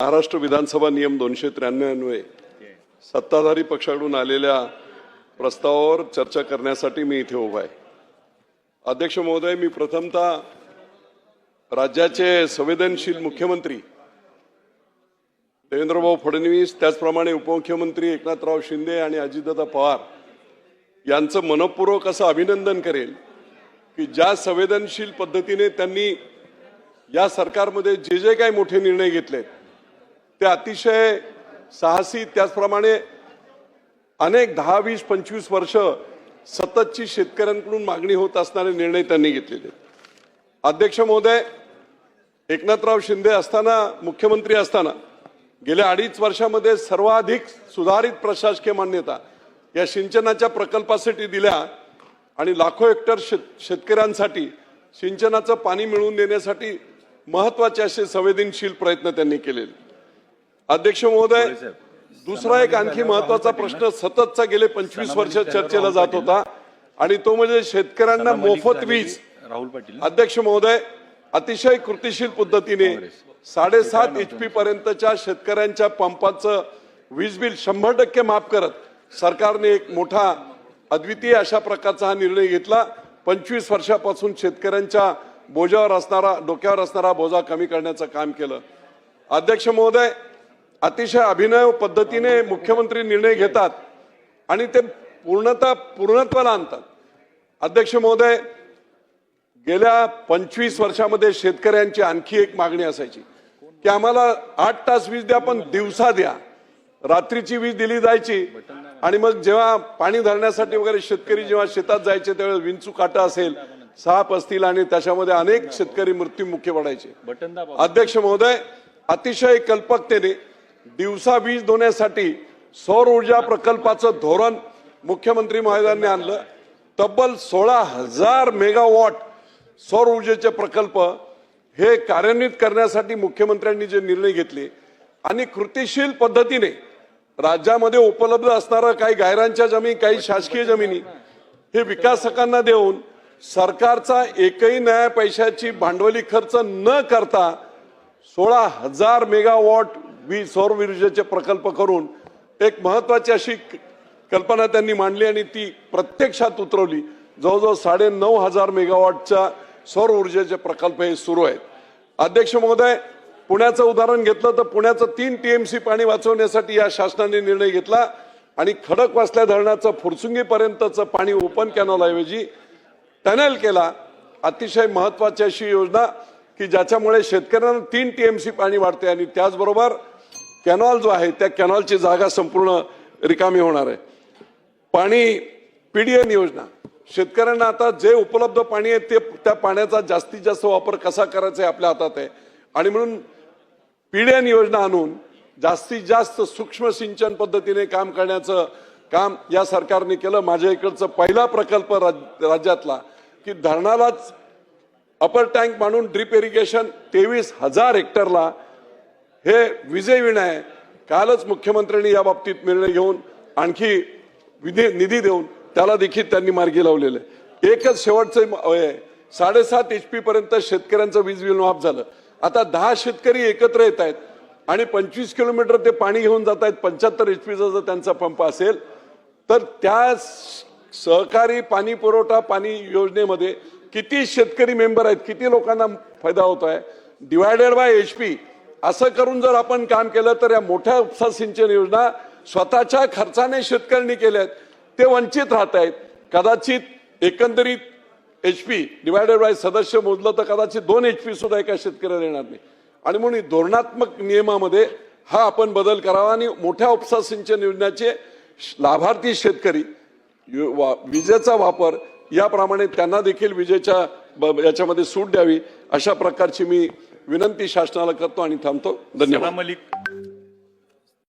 महाराष्ट्र विधानसभा नियम दोनशे त्र्याण्णव अन्वये सत्ताधारी पक्षाकडून आलेल्या प्रस्तावावर चर्चा करण्यासाठी मी इथे उभा आहे. अध्यक्ष महोदय मी प्रथमतः राज्याचे संवेदनशील मुख्यमंत्री देवेंद्रभाऊ फडणवीस त्याचप्रमाणे उपमुख्यमंत्री एकनाथराव शिंदे आणि अजितदादा पवार यांचं मनपूर्वक असं अभिनंदन करेल की ज्या संवेदनशील पद्धतीने त्यांनी या सरकारमध्ये जे जे काही मोठे निर्णय घेतलेत ते अतिशय साहसी त्याचप्रमाणे अनेक दहा वीस पंचवीस वर्ष सततची शेतकऱ्यांकडून मागणी होत असणारे निर्णय त्यांनी घेतलेले. अध्यक्ष महोदय एकनाथराव शिंदे असताना मुख्यमंत्री असताना गेल्या अडीच वर्षामध्ये सर्वाधिक सुधारित प्रशासकीय मान्यता या सिंचनाच्या प्रकल्पासाठी दिल्या आणि लाखो हेक्टर शेत शेतकऱ्यांसाठी सिंचनाचं पाणी मिळवून देण्यासाठी महत्त्वाचे असे संवेदनशील प्रयत्न त्यांनी केलेले. अध्यक्ष महोदय दुसरा एक आणखी महत्त्वाचा प्रश्न सततचा गेले पंचवीस वर्ष चर्चेला जात होता. आणि तो म्हणजे शेतकऱ्यांना मोफत वीज. राहुल पाटील अध्यक्ष महोदय अतिशय कृतिशील पद्धतीने साडेसात एच पी पर्यंतच्या शेतकऱ्यांच्या पंपाचं वीज बिल शंभर टक्के माफ करत सरकारने एक मोठा अद्वितीय अशा प्रकारचा हा निर्णय घेतला. पंचवीस वर्षापासून शेतकऱ्यांच्या बोजावर असणारा डोक्यावर असणारा बोजा कमी करण्याचं काम केलं. अध्यक्ष महोदय अतिशय अभिनव पद्धतीने मुख्यमंत्री निर्णय घेतात आणि ते पूर्णतः पूर्णत्वाला आणतात. अध्यक्ष महोदय गेल्या पंचवीस वर्षामध्ये शेतकऱ्यांची आणखी एक मागणी असायची की आम्हाला आठ तास वीज द्या पण दिवसा द्या. रात्रीची वीज दिली जायची आणि मग जेव्हा पाणी धरण्यासाठी वगैरे शेतकरी जेव्हा शेतात जायचे त्यावेळेस विंचू काटा असेल साप असतील आणि त्याच्यामध्ये अनेक शेतकरी मृत्यूमुखी पडायचे. अध्यक्ष महोदय अतिशय कल्पकतेने दिवसा वीज देण्यासाठी सौर ऊर्जा प्रकल्पाचं धोरण मुख्यमंत्री महोदयांनी आणलं. तब्बल सोळा हजार मेगावॉट सौर ऊर्जेचे प्रकल्प हे कार्यान्वित करण्यासाठी मुख्यमंत्र्यांनी जे निर्णय घेतले आणि कृतिशील पद्धतीने राज्यामध्ये उपलब्ध असणारं काही गायरांच्या जमीन काही शासकीय जमिनी हे विकासकांना देऊन सरकारचा एकही नया पैशाची भांडवली खर्च न करता सोळा हजार मेगावॉट वीज सौर ऊर्जेचे प्रकल्प करून एक महत्वाची अशी कल्पना त्यांनी मांडली आणि ती प्रत्यक्षात उतरवली. जवळजवळ साडे नऊ हजार मेगावॉटच्या सौर ऊर्जेचे प्रकल्प हे सुरू आहेत. अध्यक्ष महोदय पुण्याचं उदाहरण घेतलं तर पुण्याचं तीन टीएमसी पाणी वाचवण्यासाठी या शासनाने निर्णय घेतला आणि खडकवासल्या धरणाचं फुरसुंगीपर्यंतचं पाणी ओपन कॅनॉलऐवजी टनेल केला. अतिशय महत्वाची अशी योजना की ज्याच्यामुळे शेतकऱ्यांना तीन टीएमसी पाणी वाढते आणि त्याचबरोबर कॅनॉल जो आहे त्या कॅनॉलची जागा संपूर्ण रिकामी होणार आहे. पाणी पीडीएन योजना. शेतकऱ्यांना आता जे उपलब्ध पाणी आहे ते त्या पाण्याचा जास्तीत जास्त वापर कसा करायचा हे आपल्या हातात आहे. आणि म्हणून पीडीएन योजना आणून जास्तीत जास्त सूक्ष्म सिंचन पद्धतीने काम करण्याचं काम या सरकारने केलं. माझ्या इकडचं पहिला प्रकल्प राज- राज्यातला की धरणालाच अपर टँक मांडून ड्रीप इरिगेशन तेवीस हजार हेक्टरला हे विजयविण आहे. कालच मुख्यमंत्र्यांनी या बाबतीत निर्णय घेऊन आणखी विधी निधी देऊन त्याला देखील त्यांनी मार्गी लावलेलं आहे. एकच शेवटचं आहे. साडेसात एच पी पर्यंत शेतकऱ्यांचं वीज बिल माफ झालं. आता दहा शेतकरी एकत्र येत आहेत आणि पंचवीस किलोमीटर ते पाणी घेऊन जात आहेत. पंच्याहत्तर एच पीचा जर त्यांचा पंप असेल तर त्या सहकारी पाणी पुरवठा पाणी योजनेमध्ये किती शेतकरी मेंबर आहेत किती लोकांना फायदा होत आहे डिवायडेड बाय एच पी असं करून जर आपण काम केलं तर या मोठ्या उपसा सिंचन योजना स्वतःच्या खर्चाने शेतकऱ्यांनी केल्या आहेत ते वंचित राहत आहेत कदाचित एकंदरीत एच पी डिवायडेड बाय सदस्य मोजलं तर कदाचित दोन एच पी सुद्धा एका शेतकऱ्याला येणार नाही. आणि म्हणून धोरणात्मक नियमामध्ये हा आपण बदल करावा आणि मोठ्या उपसा सिंचन योजनेचे लाभार्थी शेतकरी वा- विजेचा वापर याप्रमाणे त्यांना देखील विजेच्या ब- याच्यामध्ये सूट द्यावी अशा प्रकारची मी विनंती शासनाला करतो आणि थांबतो धन्यवाद मलिक